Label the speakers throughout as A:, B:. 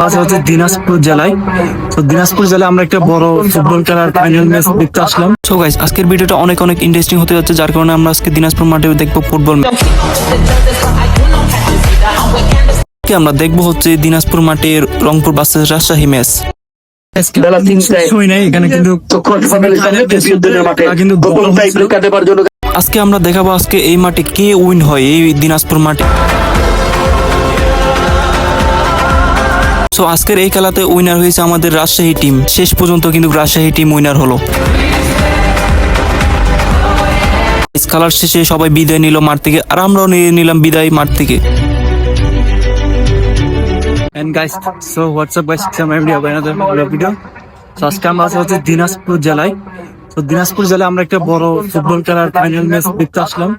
A: হচ্ছে দিনাজপুর জেলায়। তো দিনাজপুর জেলায় আমরা একটা বড় ফুটবল খেলার ফাইনাল ম্যাচ দেখতে আসলাম।
B: সো গাইস আজকের ভিডিওটা অনেক অনেক ইন্টারেস্টিং হতে যাচ্ছে যার কারণে আমরা আজকে দিনাজপুর মাঠে দেখব ফুটবল ম্যাচ। আমরা দেখব হচ্ছে দিনাজপুর মাঠের রংপুর বাসের রাজশাহী ম্যাচ
C: মাঠে।
B: আজকে আমরা দেখাবো আজকে এই মাঠে কে উইন হয় এই দিনাজপুর মাঠে। সো আজকের এই খেলাতে উইনার হয়েছে আমাদের রাজশাহী টিম শেষ পর্যন্ত কিন্তু রাজশাহী টিম উইনার হলো। খেলার শেষে সবাই বিদায় নিল মাঠ থেকে, আর আমরাও নিয়ে নিলাম বিদায় মাঠ থেকে।
A: And guys so what's up guys some every আবার another ভিডিও সো আজকে আমরা হচ্ছে দিনাজপুর জেলায়। তো দিনাজপুর জেলায় আমরা একটা বড় ফুটবল খেলার ফাইনাল ম্যাচ দেখতে আসলাম।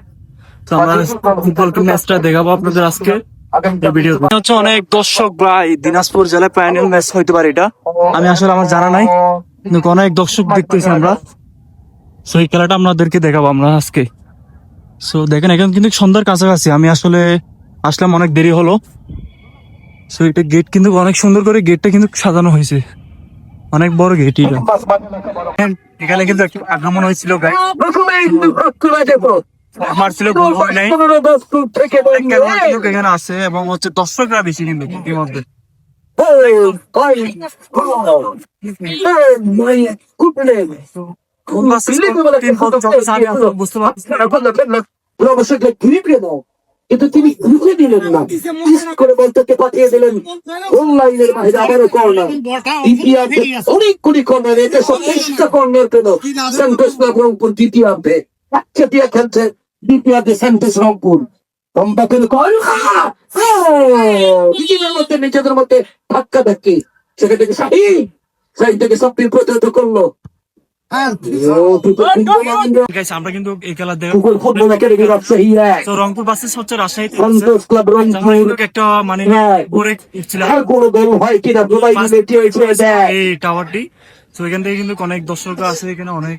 A: তো আমরা ফুটবল ম্যাচটা দেখাবো আপনাদের আজকে। হচ্ছে অনেক দর্শক ভাই দিনাজপুর জেলায় ফাইনাল ম্যাচ হইতে পারে এটা। আমি আসলে আমার জানা নাই অনেক দর্শক দেখতেছি আমরা। সো এই খেলাটা আপনাদেরকে দেখাবো আমরা আজকে। সো দেখেন এখন কিন্তু সন্ধ্যার কাছাকাছি। আমি আসলে আসলাম অনেক দেরি হলো। সো এটা গেট কিন্তু অনেক সুন্দর করে গেটটা কিন্তু সাজানো হয়েছে। অনেক বড় গেট এটা। এখানে কিন্তু একটা আক্রমণ হয়েছিল গাই আমার ছিল হয় নাই। এখানে আছে এবং হচ্ছে দর্শকরা বেশি কিন্তু ইতিমধ্যে বুঝতে পারছি
C: কিন্তু তিনি ঘুরে দিলেন না ইস করে বলতে পাঠিয়ে দিলেন অনলাইনের বাইরে আবারও কর্নার দ্বিতীয়ার্ধে অনেকগুলি কর্নার এটা সব তেইশটা কর্নার পেল ক্লাব রংপুর দ্বিতীয়ার্ধে। একচেটিয়া খেলছে সেন্টাস রংপুর লম্বা নিজেদের মধ্যে নিজেদের মধ্যে ধাক্কা ধাক্কি। সেখান থেকে সাহি সাইড থেকে সব প্রতিহত করল।
A: আমরা কিন্তু এই খেলা
C: ফুটবল ফুটবল একাডেমি রাজশাহী এক।
A: তো রংপুর বাসেস হচ্ছে রাজশাহীতে
C: সন্তোষ ক্লাব
A: আমরা
C: রংপুর।
A: কিন্তু একটা মানে
C: হ্যাঁ। আর হয়
A: এই টাওয়ারটি তো এখান থেকে কিন্তু অনেক দর্শক আছে এখানে অনেক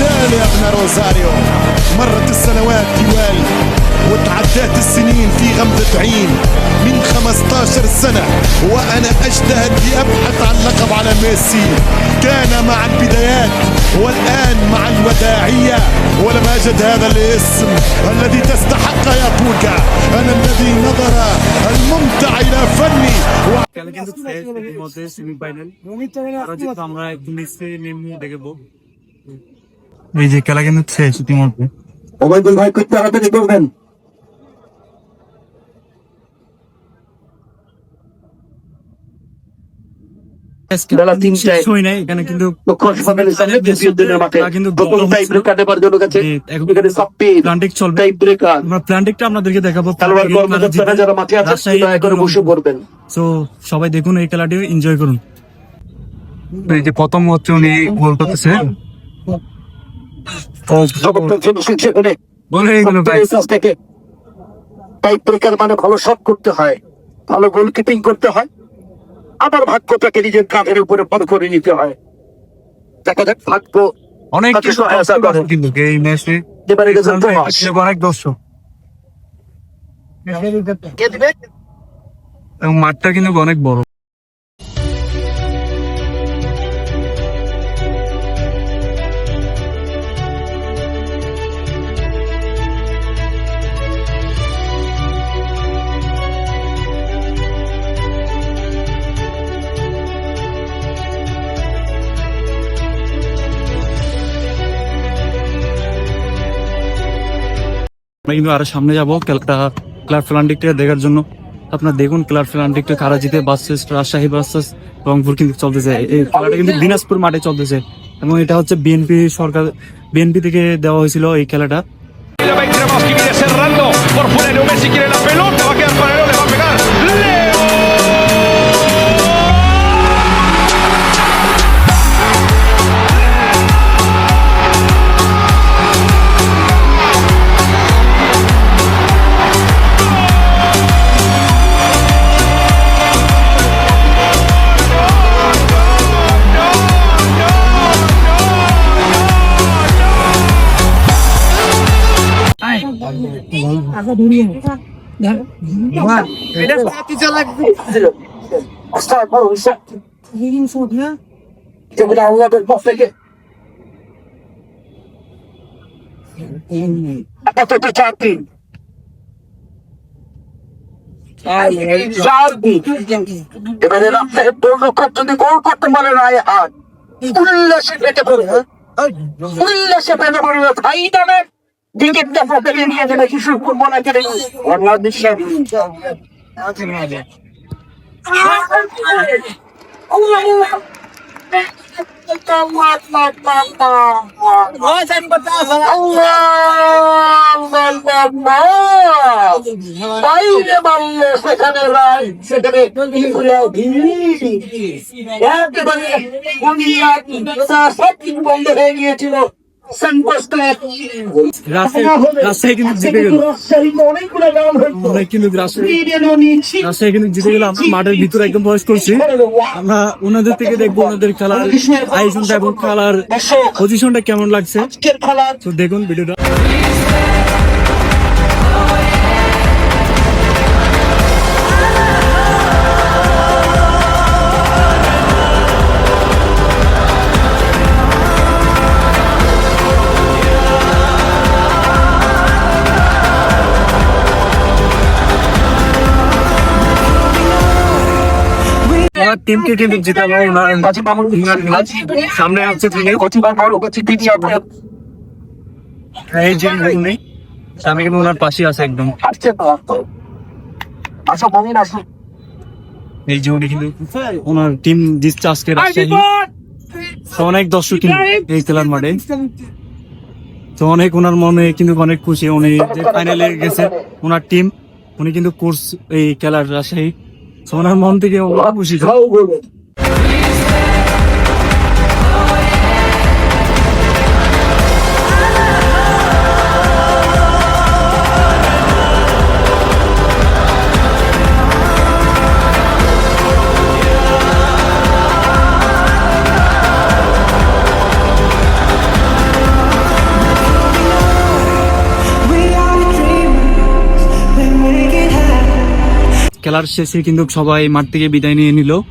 D: معدن الرجال يا ابن روزاريو مرت السنوات طوال وتعدات السنين في غمضة عين من 15 سنة وأنا أجتهد لأبحث عن لقب على ميسي كان مع البدايات والآن مع الوداعية ولم أجد هذا الاسم الذي تستحق يا بوكا أنا الذي نظر الممتع إلى فني
A: খেলা কিন্তু শেষ ইতিমধ্যে সেমিফাইনাল আমরা একদম নিচে নেমে দেখবো এই যে খেলা কিন্তু শেষ ইতিমধ্যে।
C: ওবায়দুল ভাই খুব তাড়াতাড়ি করবেন বেলা তিনটায়।
A: এখানে কিন্তু প্ল্যান্টিকটা আপনাদেরকে দেখাবো।
C: যারা মাঠে আছেন করে বসে পড়বেন।
A: তো সবাই দেখুন এই খেলাটি এনজয় করুন। এই যে প্রথম হচ্ছে উনি গোল করতেছে
C: মানে ভালো শট করতে হয় ভালো গোলকিপিং করতে হয় আবার ভাগ্যটাকে নিজের কাঁধের উপরে পদ করে নিতে হয় দেখা যাক ভাগ্য
A: অনেক কিছু কিন্তু এই ম্যাচে
C: এবারে গেছেন
A: অনেক দর্শক মাঠটা কিন্তু অনেক বড় আমরা কিন্তু আরও সামনে যাব খেলাটা ক্লাব ফ্লান্টিকটা দেখার জন্য। আপনার দেখুন ক্লাব কারা কারাজিতে বাসেস, রাজশাহী বাসেস রংপুর কিন্তু চলতেছে। এই খেলাটা কিন্তু দিনাজপুর মাঠে চলতেছে। এবং এটা হচ্ছে বিএনপি সরকার বিএনপি থেকে দেওয়া হয়েছিল এই খেলাটা।
C: এবারে রাত্রে পূর্ণকার যদি গোল করতে পারে না হাত উল্লাসে পেটে পড়বে উল্লাসে পেটে পড়বে ভাই তবে দিকেরটা পকেটে নিয়ে যাবে শিশু ফুটবল একাডেমি বাংলাদেশের বাইরে বাড়লে সেখানে একেবারে সব বন্ধ হয়ে গিয়েছিল
A: জিতে জিতে আমরা মাঠের ভিতরে একদম বয়স করছি। আমরা ওনাদের থেকে দেখব ওনাদের খেলার আয়োজনটা এবং খেলার পজিশনটা কেমন লাগছে। তো দেখুন ভিডিওটা। টিমকে কিন্তু ওনার সামনে আছে তিনি এই যে উনি আমি কিন্তু ওনার পাশে আছে একদম।
C: আসছে আসো আসো।
A: এই যে উনি কিন্তু ওনার টিম জিতছে আজকে রাজশাহী অনেক দর্শক কিন্তু এই খেলার মাঠে। তো অনেক ওনার মনে কিন্তু অনেক খুশি। উনি যে ফাইনালে গেছে ওনার টিম উনি কিন্তু কোর্স এই খেলার রাজশাহী। তো ওনার মন থেকে খুশি খেলার শেষে কিন্তু সবাই মাঠ থেকে বিদায় নিয়ে নিল।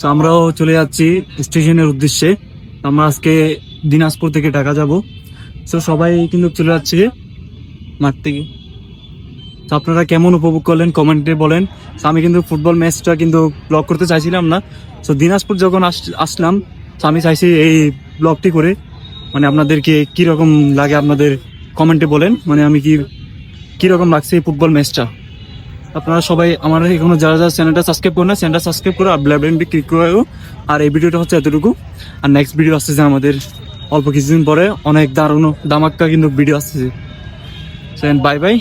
A: তো আমরাও চলে যাচ্ছি স্টেশনের উদ্দেশ্যে। আমরা আজকে দিনাজপুর থেকে ঢাকা যাব। তো সবাই কিন্তু চলে যাচ্ছে মাঠ থেকে। তো আপনারা কেমন উপভোগ করলেন? কমেন্টে বলেন। তো আমি কিন্তু ফুটবল ম্যাচটা কিন্তু ব্লগ করতে চাইছিলাম না। তো দিনাজপুর যখন আস- আসলাম তো আমি চাইছি এই ব্লগটি করে। মানে আপনাদেরকে কীরকম লাগে আপনাদের কমেন্টে বলেন। মানে আমি কি, কীরকম লাগছে এই ফুটবল ম্যাচটা? আপনারা সবাই আমার এখনও যারা যারা চ্যানেলটা সাবস্ক্রাইব করেন চ্যানেলটা সাবস্ক্রাইব করো আর ব্ল্যাক বাটনটি ক্লিক করে আর এই ভিডিওটা হচ্ছে এতটুকু। আর নেক্সট ভিডিও আসতেছে আমাদের অল্প কিছুদিন পরে অনেক দারুণ, দামাক্কা কিন্তু ভিডিও আসতেছে। Bye bye